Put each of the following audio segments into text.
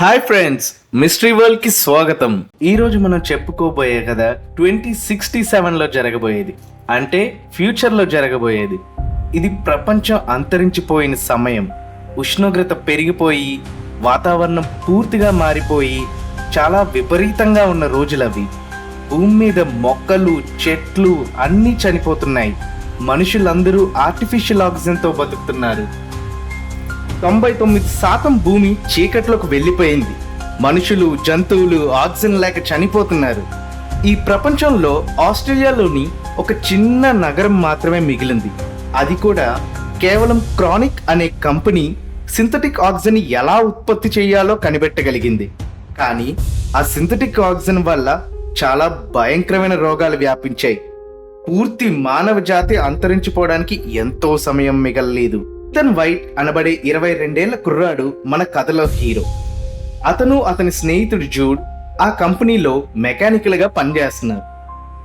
Hi friends mystery వరల్డ్కి స్వాగతం. ఈ రోజు మనం చెప్పుకోబోయే కదా ట్వంటీ సిక్స్టీ సెవెన్లో జరగబోయేది. అంటే ఫ్యూచర్లో జరగబోయేది. ఇది ప్రపంచం అంతరించిపోయిన సమయం. ఉష్ణోగ్రత పెరిగిపోయి వాతావరణం పూర్తిగా మారిపోయి చాలా విపరీతంగా ఉన్న రోజులవి. భూమి మీద మొక్కలు చెట్లు అన్నీ చనిపోతున్నాయి. మనుషులందరూ ఆర్టిఫిషియల్ ఆక్సిజన్తో బతుకుతున్నారు. తొంభై తొమ్మిది శాతం భూమి చీకట్లోకి వెళ్ళిపోయింది. మనుషులు జంతువులు ఆక్సిజన్ లేక చనిపోతున్నారు. ఈ ప్రపంచంలో ఆస్ట్రేలియాలోని ఒక చిన్న నగరం మాత్రమే మిగిలింది. అది కూడా కేవలం క్రానిక్ అనే కంపెనీ సింథటిక్ ఆక్సిజన్ ఎలా ఉత్పత్తి చేయాలో కనిపెట్టగలిగింది. కానీ ఆ సింథటిక్ ఆక్సిజన్ వల్ల చాలా భయంకరమైన రోగాలు వ్యాపించాయి. పూర్తి మానవ జాతి అంతరించిపోవడానికి ఎంతో సమయం మిగలలేదు. ఇతన్ వైట్ అనబడే ఇరవై రెండేళ్ళ కుర్రాడు మన కథలో హీరో. అతను అతని స్నేహితుడు జూడ్ ఆ కంపెనీలో మెకానికల్గా పనిచేస్తున్నారు.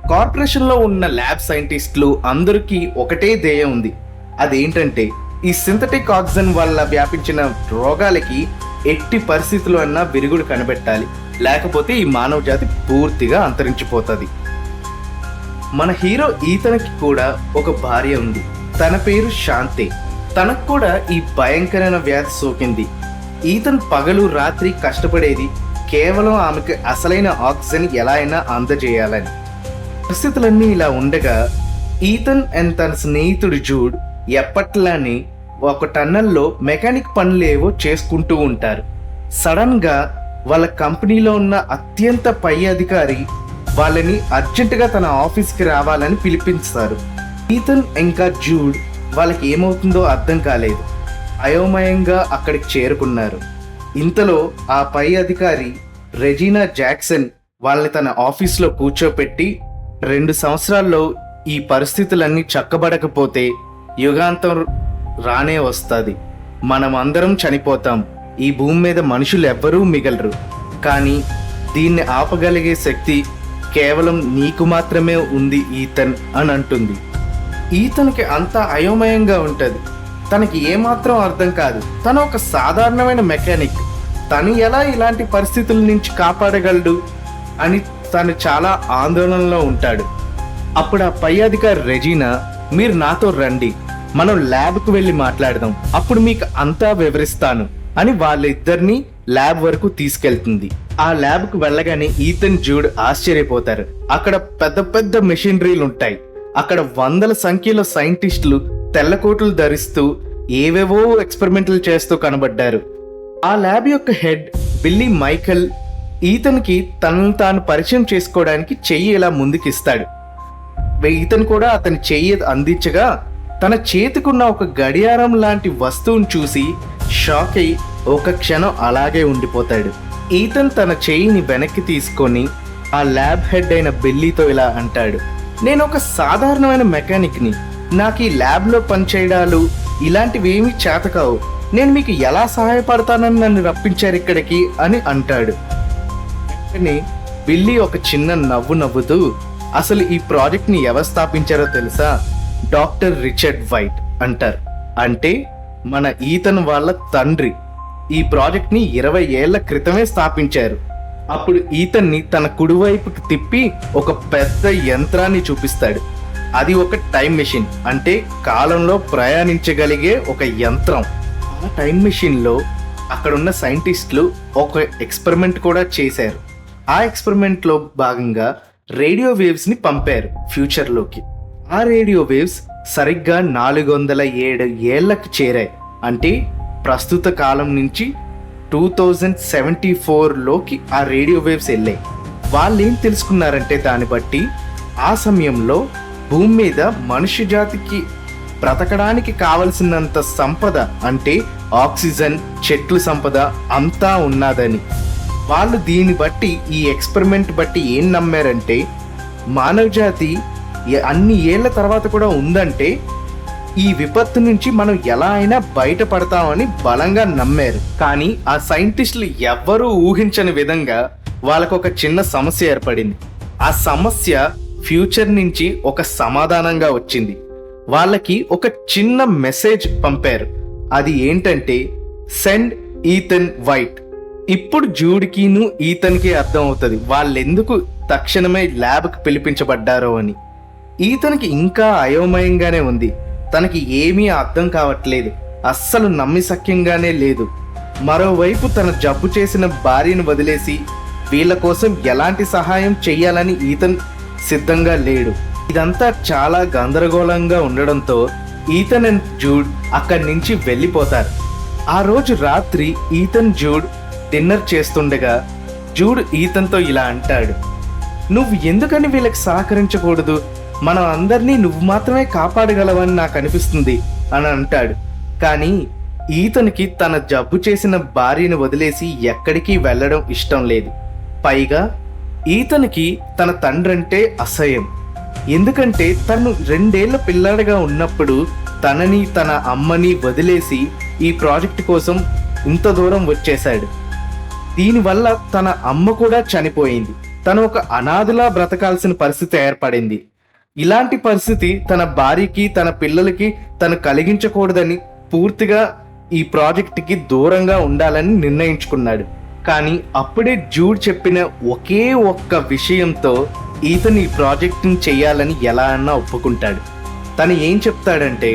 కార్పొరేషన్లో ఉన్న ల్యాబ్ సైంటిస్టులు అందరికీ ఒకటే ధ్యేయం ఉంది. అదేంటంటే ఈ సింథటిక్ ఆక్సిజన్ వల్ల వ్యాపించిన రోగాలకి ఎట్టి పరిస్థితుల్లో అన్నా విరుగుడు కనిపెట్టాలి. లేకపోతే ఈ మానవ జాతి పూర్తిగా అంతరించిపోతుంది. మన హీరో ఈతనకి కూడా ఒక భార్య ఉంది. తన పేరు శాంతి. తనకు కూడా ఈ భయంకరమైన వ్యాధి సోకింది. ఈతన్ పగలు రాత్రి కష్టపడేది కేవలం ఆమెకు అసలైన ఆక్సిజన్ ఎలా అయినా అందజేయాలని. పరిస్థితులన్నీ ఇలా ఉండగా ఈతన్ అండ్ తన స్నేహితుడు జూడ్ ఎప్పట్లానే ఒక టన్నల్లో మెకానిక్ పనులేవో చేసుకుంటూ ఉంటారు. సడన్గా వాళ్ళ కంపెనీలో ఉన్న అత్యంత పై అధికారి వాళ్ళని అర్జెంటుగా తన ఆఫీస్కి రావాలని పిలిపిస్తారు ఈతన్ ఇంకా జూడ్ వాళ్ళకి ఏమవుతుందో అర్థం కాలేదు. అయోమయంగా అక్కడికి చేరుకున్నారు. ఇంతలో ఆ పై అధికారి రెజీనా జాక్సన్ వాళ్ళని తన ఆఫీస్లో కూర్చోపెట్టి రెండు సంవత్సరాల్లో ఈ పరిస్థితులన్నీ చక్కబడకపోతే యుగాంతం రానే వస్తుంది. మనం అందరం చనిపోతాం. ఈ భూమి మీద మనుషులు ఎవ్వరూ మిగలరు. కానీ దీన్ని ఆపగలిగే శక్తి కేవలం నీకు మాత్రమే ఉంది ఈతన్ అని అంటుంది. ఈతనికి అంతా అయోమయంగా ఉంటుంది. తనకి ఏమాత్రం అర్థం కాదు. తను ఒక సాధారణమైన మెకానిక్. తను ఎలా ఇలాంటి పరిస్థితుల నుంచి కాపాడగలడు అని తను చాలా ఆందోళనలో ఉంటాడు. అప్పుడు ఆ పై అధికారి రెజీనా మీరు నాతో రండి. మనం ల్యాబ్కు వెళ్ళి మాట్లాడదాం. అప్పుడు మీకు అంతా వివరిస్తాను అని వాళ్ళిద్దరినీ ల్యాబ్ వరకు తీసుకెళ్తుంది. ఆ ల్యాబ్కు వెళ్ళగానే ఈతన్ జూడ్ ఆశ్చర్యపోతారు. అక్కడ పెద్ద పెద్ద మెషినరీలు ఉంటాయి అక్కడ వందల సంఖ్యలో సైంటిస్టులు తెల్లకోట్లు ధరిస్తూ ఏవేవో ఎక్స్పెరిమెంట్లు చేస్తూ కనబడ్డారు. ఆ ల్యాబ్ యొక్క హెడ్ బిల్లీ మైకల్ ఈతన్కి తనను తాను పరిచయం చేసుకోవడానికి చెయ్యి ఇలా ముందుకిస్తాడు. ఈతన్ కూడా అతని చెయ్యి అందించగా తన చేతికున్న ఒక గడియారం లాంటి వస్తువును చూసి షాక్ అయి ఒక క్షణం అలాగే ఉండిపోతాడు. ఈతన్ తన చెయ్యిని వెనక్కి తీసుకొని ఆ ల్యాబ్ హెడ్ అయిన బిల్లీతో ఇలా అంటాడు. నేను ఒక సాధారణమైన మెకానిక్ని. నాకు ఈ ల్యాబ్లో పనిచేయడాలు ఇలాంటివి ఏమీ చేతకావు. నేను మీకు ఎలా సహాయపడతానని నన్ను రప్పించారు ఇక్కడికి అని అంటాడు. వెంటనే బిల్లీ ఒక చిన్న నవ్వు నవ్వుతూ అసలు ఈ ప్రాజెక్ట్ని ఎవరు స్థాపించారో తెలుసా? డాక్టర్ రిచర్డ్ వైట్ అంటారు. అంటే మన ఈతన్ వాళ్ళ తండ్రి. ఈ ప్రాజెక్ట్ని ఇరవై ఏళ్ళ క్రితమే స్థాపించారు. అప్పుడు ఈతన్ని తన కుడివైపుకి తిప్పి ఒక పెద్ద యంత్రాన్ని చూపిస్తాడు. అది ఒక టైం మెషిన్ అంటే కాలంలో ప్రయాణించగలిగే ఒక యంత్రం. ఆ టైం మెషిన్లో అక్కడున్న సైంటిస్టులు ఒక ఎక్స్పెరిమెంట్ కూడా చేశారు. ఆ ఎక్స్పెరిమెంట్లో భాగంగా రేడియో వేవ్స్ని పంపారు ఫ్యూచర్లోకి. ఆ రేడియో వేవ్స్ సరిగ్గా నాలుగు వందల ఏడు ఏళ్ళకు చేరాయి. అంటే ప్రస్తుత కాలం నుంచి టూ థౌజండ్ సెవెంటీ ఫోర్లోకి ఆ రేడియో వేవ్స్ వెళ్ళాయి. వాళ్ళు ఏం తెలుసుకున్నారంటే దాన్ని బట్టి ఆ సమయంలో భూమి మీద మనుష్య జాతికి బ్రతకడానికి కావలసినంత సంపద అంటే ఆక్సిజన్ చెట్లు సంపద అంతా ఉన్నదని. వాళ్ళు దీన్ని బట్టి ఈ ఎక్స్పెరిమెంట్ బట్టి ఏం నమ్మారంటే మానవ జాతి అన్ని ఏళ్ళ తర్వాత కూడా ఉందంటే ఈ విపత్తు నుంచి మనం ఎలా అయినా బయటపడతామని బలంగా నమ్మారు. కానీ ఆ సైంటిస్టులు ఎవ్వరూ ఊహించని విధంగా వాళ్ళకు ఒక చిన్న సమస్య ఏర్పడింది. ఆ సమస్య ఫ్యూచర్ నుంచి ఒక సమాధానంగా వచ్చింది. వాళ్ళకి ఒక చిన్న మెసేజ్ పంపారు. అది ఏంటంటే సెండ్ ఈథన్ వైట్. ఇప్పుడు జూడికిను ఈతన్కి అర్థం అవుతుంది వాళ్ళెందుకు తక్షణమే ల్యాబ్కి పిలిపించబడ్డారో అని. ఈతనికి ఇంకా అయోమయంగానే ఉంది. తనకి ఏమీ అర్థం కావట్లేదు. అస్సలు నమ్మిసక్యంగానే లేదు. మరోవైపు తన జబ్బు చేసిన భార్యను వదిలేసి వీళ్ళ కోసం ఎలాంటి సహాయం చెయ్యాలని ఈతన్ సిద్ధంగా లేడు. ఇదంతా చాలా గందరగోళంగా ఉండడంతో ఈతన్ అండ్ జూడ్ అక్కడి నుంచి వెళ్ళిపోతారు. ఆ రోజు రాత్రి ఈతన్ జూడ్ డిన్నర్ చేస్తుండగా జూడ్ ఈతన్తో ఇలా అంటాడు. నువ్వు ఎందుకని వీళ్ళకి సహకరించకూడదు? మనం అందరినీ నువ్వు మాత్రమే కాపాడగలవని నాకు అనిపిస్తుంది అని అంటాడు. కానీ ఈతనికి తన జబ్బు చేసిన భార్యను వదిలేసి ఎక్కడికి వెళ్ళడం ఇష్టం లేదు. పైగా ఈతనికి తన తండ్రంటే అసహ్యం. ఎందుకంటే తను రెండేళ్ళ పిల్లాడిగా ఉన్నప్పుడు తనని తన అమ్మని వదిలేసి ఈ ప్రాజెక్ట్ కోసం ఇంత దూరం వచ్చేశాడు. దీనివల్ల తన అమ్మ కూడా చనిపోయింది. తను ఒక అనాథలా బ్రతకాల్సిన పరిస్థితి ఏర్పడింది. ఇలాంటి పరిస్థితి తన భార్యకి తన పిల్లలకి తను కలిగించకూడదని పూర్తిగా ఈ ప్రాజెక్ట్కి దూరంగా ఉండాలని నిర్ణయించుకున్నాడు. కానీ అప్పుడే జూడ్ చెప్పిన ఒకే ఒక్క విషయంతో ఈతను ఈ ప్రాజెక్ట్ని చేయాలని ఎలా అన్నా ఒప్పుకుంటాడు. తను ఏం చెప్తాడంటే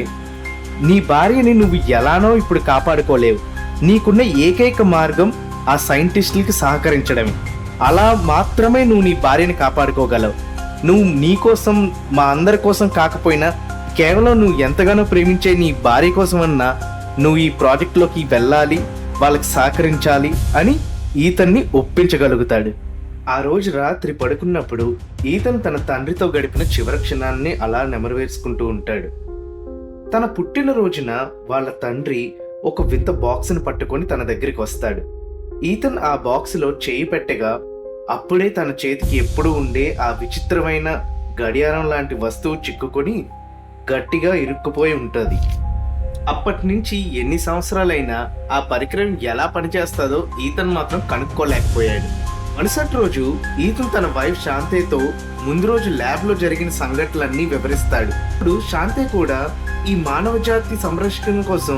నీ భార్యని నువ్వు ఎలానో ఇప్పుడు కాపాడుకోలేవు. నీకున్న ఏకైక మార్గం ఆ సైంటిస్టులకి సహకరించడమే. అలా మాత్రమే నువ్వు నీ భార్యని కాపాడుకోగలవు. నువ్వు నీ కోసం మా అందరి కోసం కాకపోయినా కేవలం నువ్వు ఎంతగానో ప్రేమించే నీ భార్య కోసం అన్నా నువ్వు ఈ ప్రాజెక్ట్లోకి వెళ్ళాలి వాళ్ళకి సహకరించాలి అని ఈతన్ని ఒప్పించగలుగుతాడు. ఆ రోజు రాత్రి పడుకున్నప్పుడు ఈతన్ తన తండ్రితో గడిపిన చివరి క్షణాన్ని అలా నెమరవేసుకుంటూ ఉంటాడు. తన పుట్టిన రోజున వాళ్ళ తండ్రి ఒక వింత బాక్స్ని పట్టుకొని తన దగ్గరికి వస్తాడు. ఈతన్ ఆ బాక్స్లో చేయి పెట్టగా అప్పుడే తన చేతికి ఎప్పుడూ ఉండే ఆ విచిత్రమైన గడియారం లాంటి వస్తువు చిక్కుకొని గట్టిగా ఇరుక్కుపోయి ఉంటుంది. అప్పటి నుంచి ఎన్ని సంవత్సరాలైనా ఆ పరికరం ఎలా పనిచేస్తుందో ఈతను మాత్రం కనుక్కోలేకపోయాడు. మరుసటి రోజు ఈతన్ తన వైఫ్ శాంతేతో ముందు రోజు ల్యాబ్లో జరిగిన సంఘటనలన్నీ వివరిస్తాడు. ఇప్పుడు శాంతే కూడా ఈ మానవ జాతి సంరక్షణ కోసం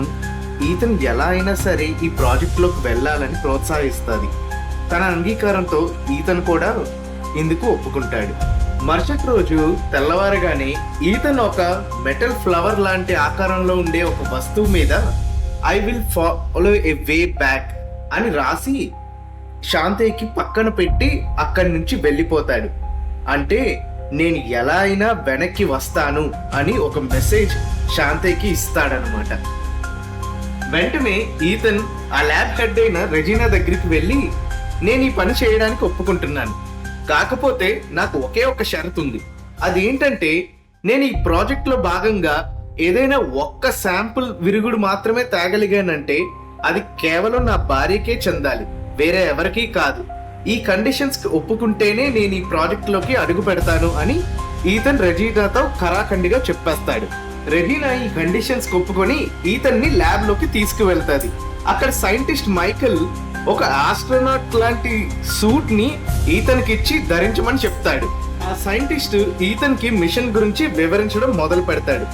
ఈతన్ ఎలా అయినా సరే ఈ ప్రాజెక్టులోకి వెళ్ళాలని ప్రోత్సహిస్తుంది. తన అంగీకారంతో ఈతను కూడా ఇందుకు ఒప్పుకుంటాడు. మరుసటి రోజు తెల్లవారగానే ఈతన్ ఒక మెటల్ ఫ్లవర్ లాంటి ఆకారంలో ఉండే ఒక వస్తువు మీద I will follow a way back అని రాసి శాంతయ్యకి పక్కన పెట్టి అక్కడి నుంచి వెళ్ళిపోతాడు. అంటే నేను ఎలా అయినా వెనక్కి వస్తాను అని ఒక మెసేజ్ శాంతయ్యకి ఇస్తాడనమాట వెంటనే ఈతన్ ఆ ల్యాబ్ హెడ్ అయిన రెజీనా దగ్గరికి వెళ్ళి నేను ఈ పని చేయడానికి ఒప్పుకుంటున్నాను. కాకపోతే నాకు ఒకే ఒక షరతు ఉంది అదేంటంటే నేను ఈ ప్రాజెక్ట్లో భాగంగా ఏదైనా ఒక్క శాంపుల్ విరుగుడు మాత్రమే తేగలిగానంటే అది కేవలం నా భార్యకే చెందాలి వేరే ఎవరికీ కాదు. ఈ కండిషన్స్కి ఒప్పుకుంటేనే నేను ఈ ప్రాజెక్ట్లోకి అడుగు పెడతాను అని ఈతన్ రెజీనాతో ఖరాఖండిగా చెప్పేస్తాడు. రెజీనా ఈ కండిషన్స్ ఒప్పుకొని ఈతన్ని ల్యాబ్లోకి తీసుకువెళ్తాది. అక్కడ సైంటిస్ట్ మైకల్ ఒక ఆస్ట్రోనాట్ లాంటి సూట్ని ఈతనికి ఇచ్చి ధరించమని చెప్తాడు. ఆ సైంటిస్ట్ ఈతన్కి మిషన్ గురించి వివరించడం మొదలు పెడతాడు.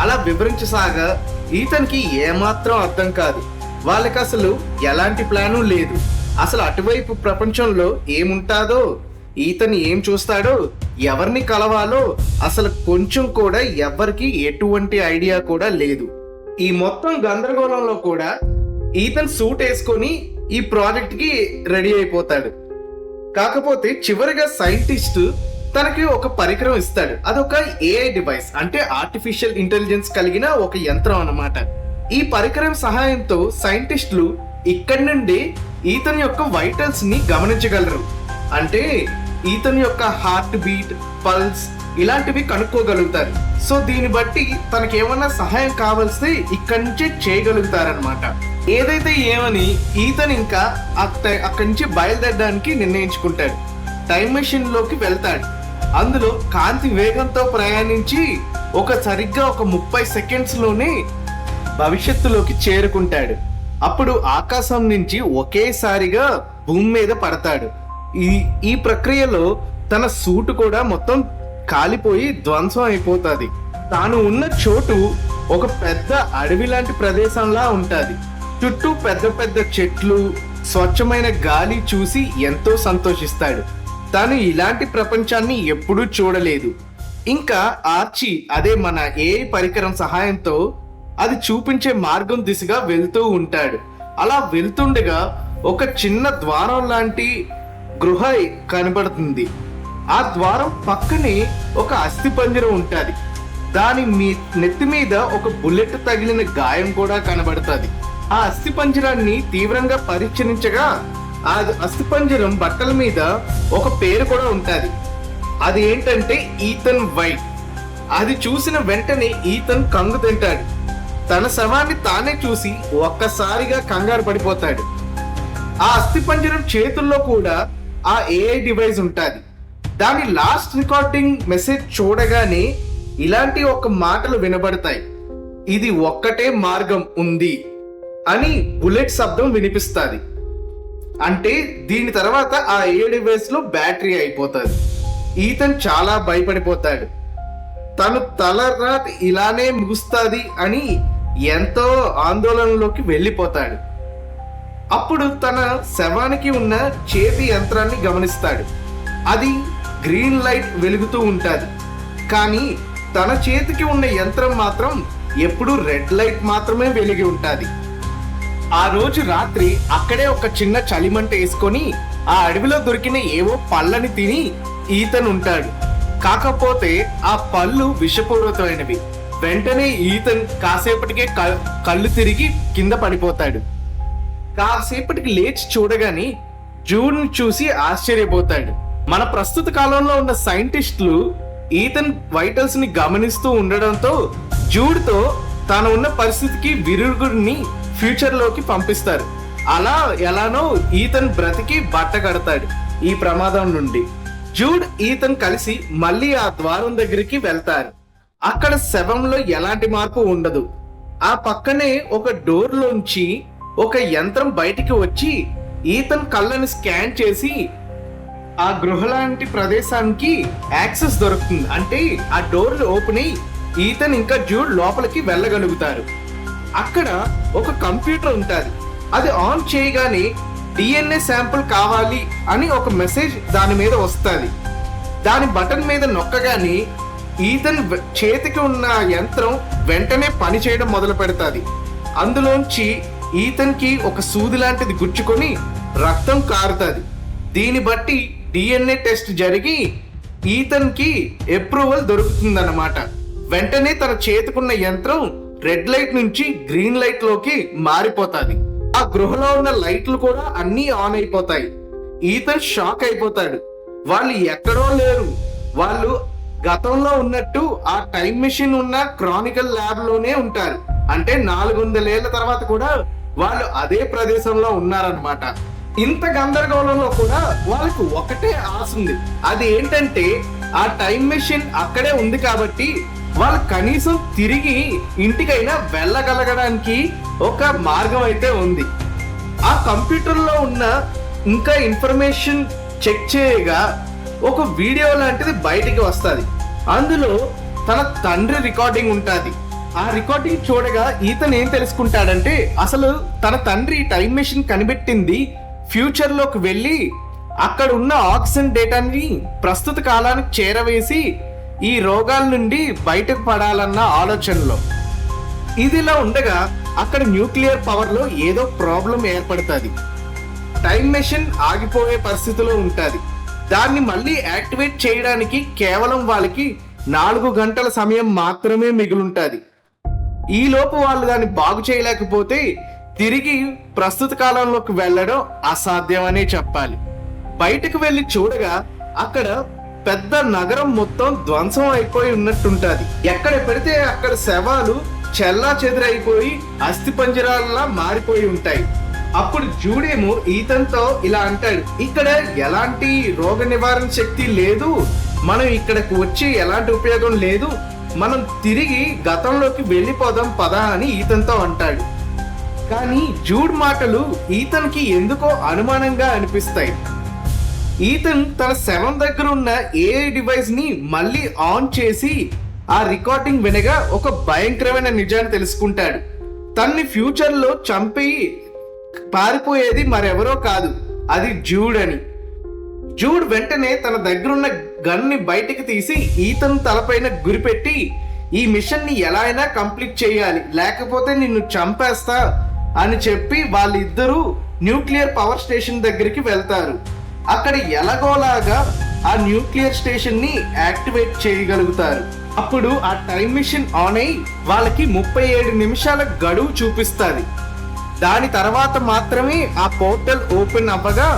అలా వివరించసాగా ఈతన్కి ఏమాత్రం అర్థం కాదు. వాళ్ళకి అసలు ఎలాంటి ప్లాను లేదు. అసలు అటువైపు ప్రపంచంలో ఏముంటాదో ఈతని ఏం చూస్తాడో ఎవరిని కలవాలో అసలు కొంచెం కూడా ఎవరికి ఎటువంటి ఐడియా కూడా లేదు. ఈ మొత్తం గందరగోళంలో కూడా ఈతన్ సూట్ వేసుకొని ఈ ప్రాజెక్ట్కి రెడీ అయిపోతాడు. కాకపోతే చివరిగా సైంటిస్ట్ తనకి ఒక పరికరం ఇస్తాడు. అదొక ఏఐ డివైస్ అంటే ఆర్టిఫిషియల్ ఇంటెలిజెన్స్ కలిగిన ఒక యంత్రం అన్నమాట. ఈ పరికరం సహాయంతో సైంటిస్టులు ఇక్కడి నుండి ఈతని యొక్క వైటల్స్ని గమనించగలరు. అంటే ఈతని యొక్క హార్ట్ బీట్ పల్స్ ఇలాంటివి కనుక్కోగలుగుతారు. సో దీన్ని బట్టి తనకేమన్నా సహాయం కావాల్సి ఇక్కడి నుంచే చేయగలుగుతారనమాట ఏదైతే ఏమని ఈతన్ ఇంకా అక్క- అక్కడి నుంచి బయలుదేరడానికి నిర్ణయించుకుంటాడు. టైం మెషిన్లోకి వెళ్తాడు. అందులో కాంతి వేగంతో ప్రయాణించి ఒక సరిగ్గా ఒక ముప్పై సెకండ్స్లోనే భవిష్యత్తులోకి చేరుకుంటాడు. అప్పుడు ఆకాశం నుంచి ఒకేసారిగా భూమి మీద పడతాడు. ఈ ఈ ప్రక్రియలో తన సూటు కూడా మొత్తం కాలిపోయి ధ్వంసం అయిపోతుంది. తాను ఉన్న చోటు ఒక పెద్ద అడవి లాంటి ప్రదేశంలా ఉంటుంది. చుట్టూ పెద్ద పెద్ద చెట్లు స్వచ్ఛమైన గాలి చూసి ఎంతో సంతోషిస్తాడు. తను ఇలాంటి ప్రపంచాన్ని ఎప్పుడూ చూడలేదు. ఇంకా ఆర్చి అదే మన ఏ పరికరం సహాయంతో అది చూపించే మార్గం దిశగా వెళ్తూ ఉంటాడు. అలా వెళ్తుండగా ఒక చిన్న ద్వారం లాంటి గృహ కనబడుతుంది. ఆ ద్వారం పక్కనే ఒక అస్థిపంజరం ఉంటుంది. దాని మీ నెత్తి మీద ఒక బుల్లెట్ తగిలిన గాయం కూడా కనబడుతుంది. ఆ అస్థిపంజరాన్ని తీవ్రంగా పరీక్షించగా ఆ అస్థిపంజరం బట్టల మీద ఒక పేరు కూడా ఉంటుంది. అది ఏంటంటే ఈతన్ వైట్. అది చూసిన వెంటనే ఈతన్ కంగు తింటాడు. తన శవాన్ని తానే చూసి ఒక్కసారిగా కంగారు పడిపోతాడు. ఆ అస్థిపంజరం చేతుల్లో కూడా ఆ ఏఐ డివైస్ ఉంటుంది. దాని లాస్ట్ రికార్డింగ్ మెసేజ్ చూడగానే ఇలాంటి ఒక మాటలు వినబడతాయి. ఇది ఒక్కటే మార్గం ఉంది. అని బుల్లెట్ శబ్దం వినిపిస్తుంది. అంటే దీని తర్వాత ఆ ఏ డివైస్లో బ్యాటరీ అయిపోతుంది. ఈతన్ చాలా భయపడిపోతాడు. తను తల రాత్రి ఇలానే ముగుస్తుంది అని ఎంతో ఆందోళనలోకి వెళ్ళిపోతాడు. అప్పుడు తన శవానికి ఉన్న చేతి యంత్రాన్ని గమనిస్తాడు. అది గ్రీన్ లైట్ వెలుగుతూ ఉంటుంది. కానీ తన చేతికి ఉన్న యంత్రం మాత్రం ఎప్పుడూ రెడ్ లైట్ మాత్రమే వెలిగి ఉంటుంది. ఆ రోజు రాత్రి అక్కడే ఒక చిన్న చలిమంట వేసుకొని ఆ అడవిలో దొరికిన ఏవో పళ్ళని తిని ఈతనుంటాడు కాకపోతే ఆ పళ్ళు విషపూరితమైనవి. వెంటనే ఈతన్ కాసేపటికే కళ్ళు తిరిగి కింద పడిపోతాడు. కాసేపటికి లేచి చూడగానే జూన్ చూసి ఆశ్చర్యపోతాడు. మన ప్రస్తుత కాలంలో ఉన్న సైంటిస్టులు ఈతన్ వైటల్స్ని గమనిస్తూ ఉండడంతో జూడ్తో తాను ఉన్న పరిస్థితికి విరుగుడిని ఫ్యూచర్లోకి పంపిస్తారు. అలా ఎలానో ఈతన్ బ్రతికి బట్ట కడతాడు ఈ ప్రమాదం నుండి. జూడ్ ఈతన్ కలిసి మళ్ళీ ఆ ద్వారం దగ్గరికి వెళ్తారు. అక్కడ శవంలో ఎలాంటి మార్పు ఉండదు. ఆ పక్కనే ఒక డోర్లోంచి ఒక యంత్రం బయటికి వచ్చి ఈతన్ కళ్ళని స్కాన్ చేసి ఆ గృహ లాంటి ప్రదేశానికి యాక్సెస్ దొరుకుతుంది. అంటే ఆ డోర్లు ఓపెన్ అయ్యి ఈతన్ ఇంకా జూడ్ లోపలికి వెళ్ళగలుగుతారు. అక్కడ ఒక కంప్యూటర్ ఉంటుంది. అది ఆన్ చేయగానే డిఎన్ఏ శాంపుల్ కావాలి అని ఒక మెసేజ్ దాని మీద వస్తుంది. దాని బటన్ మీద నొక్కగానే ఈతన్ చేతికి ఉన్న యంత్రం వెంటనే పని చేయడం మొదలు పెడుతుంది. అందులోంచి ఈతన్కి ఒక సూది లాంటిది గుచ్చుకొని రక్తం కారుతుంది. దీన్ని బట్టి డిఎన్ఏ టెస్ట్ జరిగి ఈతన్కి అప్రూవల్ దొరుకుతుందన్నమాట. వెంటనే తన చేతికున్న యంత్రం రెడ్ లైట్ నుంచి గ్రీన్ లైట్లోకి మారిపోతుంది. ఆ గృహలో ఉన్న లైట్లు కూడా అన్నీ ఆన్ అయిపోతాయి. ఈతన్ షాక్ అయిపోతాడు. వాళ్ళు ఎక్కడో లేరు. వాళ్ళు గతంలో ఉన్నట్టు ఆ టైం మెషిన్ ఉన్న క్రానికల్ ల్యాబ్లోనే ఉంటారు. అంటే నాలుగు వందలేళ్ళ తర్వాత కూడా వాళ్ళు అదే ప్రదేశంలో ఉన్నారనమాట ఇంత గందరగోళంలో కూడా వాళ్ళకు ఒకటే ఆశ ఉంది. అది ఏంటంటే ఆ టైం మెషిన్ అక్కడే ఉంది కాబట్టి వాళ్ళు కనీసం తిరిగి ఇంటికైనా వెళ్ళగలగడానికి ఒక మార్గం అయితే ఉంది. ఆ కంప్యూటర్లో ఉన్న ఇంకా ఇన్ఫర్మేషన్ చెక్ చేయగా ఒక వీడియో లాంటిది బయటికి వస్తుంది. అందులో తన తండ్రి రికార్డింగ్ ఉంటుంది. ఆ రికార్డింగ్ చూడగా ఈతను ఏం తెలుసుకుంటాడంటే అసలు తన తండ్రి టైం మెషిన్ కనిపెట్టింది ఫ్యూచర్లోకి వెళ్ళి అక్కడ ఉన్న ఆక్సిజన్ డేటాని ప్రస్తుత కాలానికి చేరవేసి ఈ రోగాల నుండి బయటకు పడాలన్న ఆలోచనలో. ఇదిలా ఉండగా అక్కడ న్యూక్లియర్ పవర్లో ఏదో ప్రాబ్లం ఏర్పడుతుంది. టైం మెషిన్ ఆగిపోయే పరిస్థితిలో ఉంటుంది. దాన్ని మళ్ళీ యాక్టివేట్ చేయడానికి కేవలం వాళ్ళకి నాలుగు గంటల సమయం మాత్రమే మిగులుంటుంది. ఈ లోపు వాళ్ళు దాన్ని బాగు చేయలేకపోతే తిరిగి ప్రస్తుత కాలంలోకి వెళ్ళడం అసాధ్యమనే చెప్పాలి. బయటకు వెళ్ళి చూడగా అక్కడ పెద్ద నగరం మొత్తం ధ్వంసం అయిపోయి ఉన్నట్టుంటది. ఎక్కడ పెడితే అక్కడ శవాలు చెల్లా చెదురైపోయి అస్థిపంజరాల్లా మారిపోయి ఉంటాయి. అప్పుడు జూడేమో ఈతన్తో ఇలా అంటాడు ఇక్కడ ఎలాంటి రోగ నివారణ శక్తి లేదు మనం ఇక్కడికి వచ్చి ఎలాంటి ఉపయోగం లేదు మనం తిరిగి గతంలోకి వెళ్ళిపోదాం పదా అని ఈతన్తో అంటాడు. కానీ జూడ్ మాటలు ఈతన్కి ఎందుకో అనుమానంగా అనిపిస్తాయి. ఈతన్ తన శవం దగ్గర ఉన్న ఏఐ డివైస్ని మళ్ళీ ఆన్ చేసి ఆ రికార్డింగ్ వినగా ఒక భయంకరమైన నిజాన్ని తెలుసుకుంటాడు. తన్ని ఫ్యూచర్లో చంపి పారిపోయేది మరెవరో కాదు అది జూడ్ అని. జూడ్ వెంటనే తన దగ్గరున్న గన్ని బయటికి తీసి ఈతన్ తలపైన గురిపెట్టి ఈ మిషన్ని ఎలా అయినా కంప్లీట్ చేయాలి లేకపోతే నిన్ను చంపేస్తా అని చెప్పి వాళ్ళిద్దరూ న్యూక్లియర్ పవర్ స్టేషన్ దగ్గరికి వెళ్తారు. అక్కడ ఎలాగోలాగా ఆ న్యూక్లియర్ స్టేషన్ని యాక్టివేట్ చేయగలుగుతారు. అప్పుడు ఆ టైం మిషన్ ఆన్ అయి వాళ్ళకి ముప్పై ఏడు నిమిషాల గడువు చూపిస్తుంది. దాని తర్వాత మాత్రమే ఆ పోర్టల్ ఓపెన్ అవ్వగా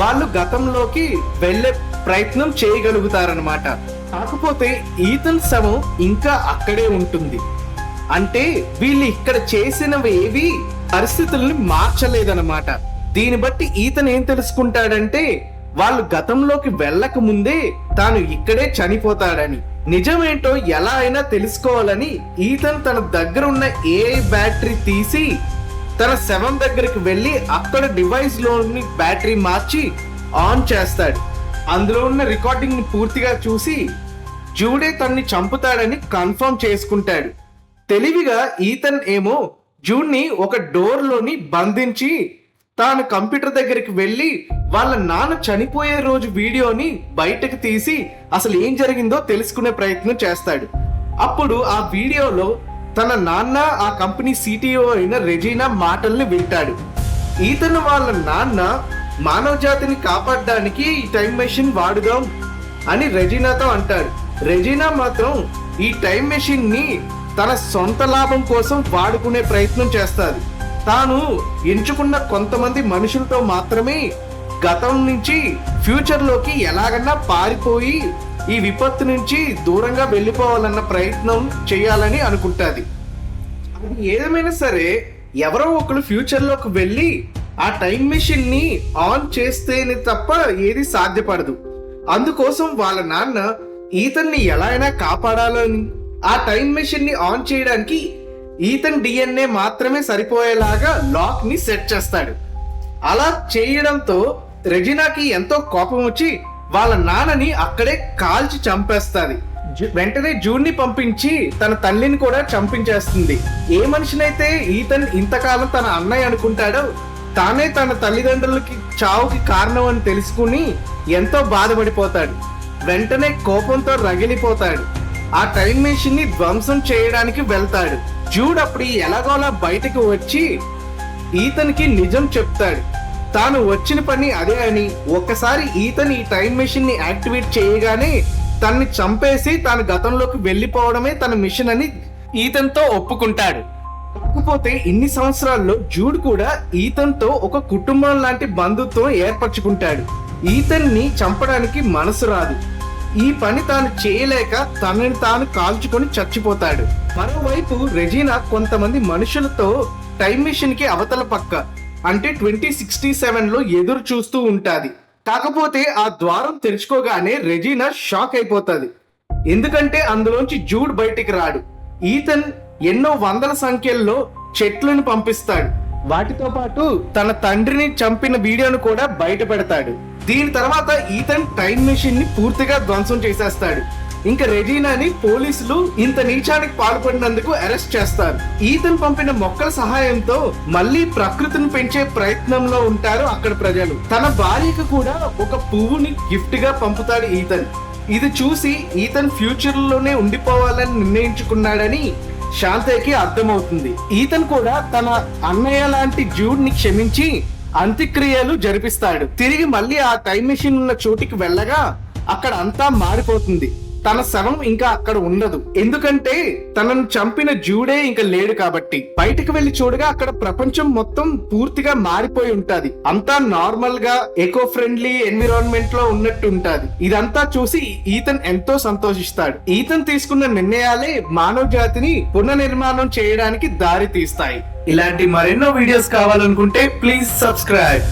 వాళ్ళు గతంలోకి వెళ్ళే ప్రయత్నం చేయగలుగుతారనమాట కాకపోతే ఈతన్ శవం ఇంకా అక్కడే ఉంటుంది. అంటే వీళ్ళు ఇక్కడ చేసినవి ఏవి పరిస్థితుల్ని మార్చలేదన్నమాట. దీన్ని బట్టి ఈతన్ ఏం తెలుసుకుంటాడంటే వాళ్ళు గతంలోకి వెళ్ళక ముందే తాను ఇక్కడే చనిపోతాడని. నిజమేంటో ఎలా అయినా తెలుసుకోవాలని ఈతన్ తన దగ్గర ఉన్న ఏఐ బ్యాటరీ తీసి తన శవం దగ్గరికి వెళ్ళి అక్కడ డివైస్లోని బ్యాటరీ మార్చి ఆన్ చేస్తాడు. అందులో ఉన్న రికార్డింగ్ని పూర్తిగా చూసి జూడే తన్ని చంపుతాడని కన్ఫర్మ్ చేసుకుంటాడు. తెలివిగా ఈతన్ ఏమో జూడ్ని ఒక డోర్లోని బంధించి తాను కంప్యూటర్ దగ్గరికి వెళ్ళి వాళ్ళ నాన్న చనిపోయే రోజు వీడియోని బయటకు తీసి అసలు ఏం జరిగిందో తెలుసుకునే ప్రయత్నం చేస్తాడు. అప్పుడు ఆ వీడియోలో తన నాన్న ఆ కంపెనీ సిటిఓ అయిన రెజీనా మాటల్ని వింటాడు. ఈతను వాళ్ళ నాన్న మానవ జాతిని కాపాడడానికి ఈ టైం మెషిన్ వాడుదాం అని రెజీనాతో అంటాడు. రెజీనా మాత్రం ఈ టైం మెషిన్ని తన సొంత లాభం కోసం వాడుకునే ప్రయత్నం చేస్తారు తాను ఎంచుకున్న కొంతమంది మనుషులతో మాత్రమే గతం నుంచి ఫ్యూచర్లోకి ఎలాగన్నా పారిపోయి ఈ విపత్తు నుంచి దూరంగా వెళ్ళిపోవాలన్న ప్రయత్నం చేయాలని అనుకుంటుంది. అది ఏదేమైనా సరే ఎవరో ఒకరు ఫ్యూచర్లోకి వెళ్ళి ఆ టైం మెషిన్ని ఆన్ చేస్తేనే తప్ప ఏది సాధ్యపడదు. అందుకోసం వాళ్ళ నాన్న ఈతన్ని ఎలా అయినా కాపాడాలని ఆ టైం మెషిన్ని ఆన్ చేయడానికి ఈతన్ డిఎన్ఏ మాత్రమే సరిపోయేలాగా లాక్ని సెట్ చేస్తాడు. అలా చేయడంతో రెజినాకి ఎంతో కోపం వచ్చి వాళ్ళ నాన్నని అక్కడే కాల్చి చంపేస్తుంది. వెంటనే జూన్ని పంపించి తన తల్లిని కూడా చంపించేస్తుంది. ఏ మనిషినైతే ఈతన్ ఇంతకాలం తన అన్నయ్య అనుకుంటాడో తానే తన తల్లిదండ్రులకి చావుకి కారణం అని తెలుసుకుని ఎంతో బాధపడిపోతాడు. వెంటనే కోపంతో రగిలిపోతాడు. ఆ టైం మెషిన్ని ధ్వంసం చేయడానికి వెళ్తాడు. జూడ్ అప్పుడు ఎలాగోలా బయటకు వచ్చి ఈతనికి నిజం చెప్తాడు. తాను వచ్చిన పని అదే అని ఒక్కసారి ఈతన్ ఈ టైం మెషిన్ని యాక్టివేట్ చేయగానే తన్ని చంపేసి తన గతంలోకి వెళ్ళిపోవడమే తన మిషన్ అని ఈతన్తో ఒప్పుకుంటాడు. కాకపోతే ఇన్ని సంవత్సరాల్లో జూడ్ కూడా ఈతన్తో ఒక కుటుంబం లాంటి బంధుత్వం ఏర్పరచుకుంటాడు. ఈతన్ని చంపడానికి మనసు రాదు. ఈ పని తాను చేయలేక తనని తాను కాల్చుకొని చచ్చిపోతాడు. మరోవైపు రెజీనా కొంతమంది మనుషులతో టైం మిషన్కి అవతల పక్క అంటే ట్వంటీ సిక్స్టీ సెవెన్లో ఎదురు చూస్తూ ఉంటాది. కాకపోతే ఆ ద్వారం తెరుచుకోగానే రెజీనా షాక్ అయిపోతుంది. ఎందుకంటే అందులోంచి జూడ్ బయటికి రాడు. ఈతన్ ఎన్నో వందల సంఖ్యల్లో చెట్లను పంపిస్తాడు. వాటితో పాటు తన తండ్రిని చంపిన వీడియోను కూడా బయట పెడతాడు. దీని తర్వాత ఈతన్ టైం మెషిన్ని పూర్తిగా ధ్వంసం చేసేస్తాడు. ఇంకా రెజీనాని పోలీసులు ఇంత నీచానికి పాల్పడినందుకు అరెస్ట్ చేస్తారు. ఈతన్ పంపిన మొక్కల సహాయంతో మళ్ళీ ప్రకృతిని పెంచే ప్రయత్నంలో ఉంటారు అక్కడ ప్రజలు. తన భార్యకు కూడా ఒక పువ్వుని గిఫ్ట్గా పంపుతాడు ఈతన్. ఇది చూసి ఈతన్ ఫ్యూచర్లోనే ఉండిపోవాలని నిర్ణయించుకున్నాడని శాంతయ్యకి అర్థమవుతుంది. ఈతన్ కూడా తన అన్నయ్య లాంటి జూడ్ని క్షమించి అంత్యక్రియలు జరిపిస్తాడు. తిరిగి మళ్ళీ ఆ టైం మెషిన్ ఉన్న చోటికి వెళ్ళగా అక్కడ అంతా మారిపోతుంది. తన శవం ఇంకా అక్కడ ఉండదు. ఎందుకంటే తనను చంపిన జూడే ఇంకా లేడు కాబట్టి. బయటకు వెళ్ళి చూడగా అక్కడ ప్రపంచం మొత్తం పూర్తిగా మారిపోయి ఉంటది. అంతా నార్మల్గా ఎకో ఫ్రెండ్లీ ఎన్విరాన్మెంట్లో ఉన్నట్టు ఉంటది. ఇదంతా చూసి ఈతన్ ఎంతో సంతోషిస్తాడు. ఈతన్ తీసుకున్న నిర్ణయాలే మానవ జాతిని పునర్నిర్మాణం చేయడానికి దారి తీస్తాయి ఇలాంటి మరెన్నో వీడియోస్ కావాలనుకుంటే ప్లీజ్ సబ్స్క్రైబ్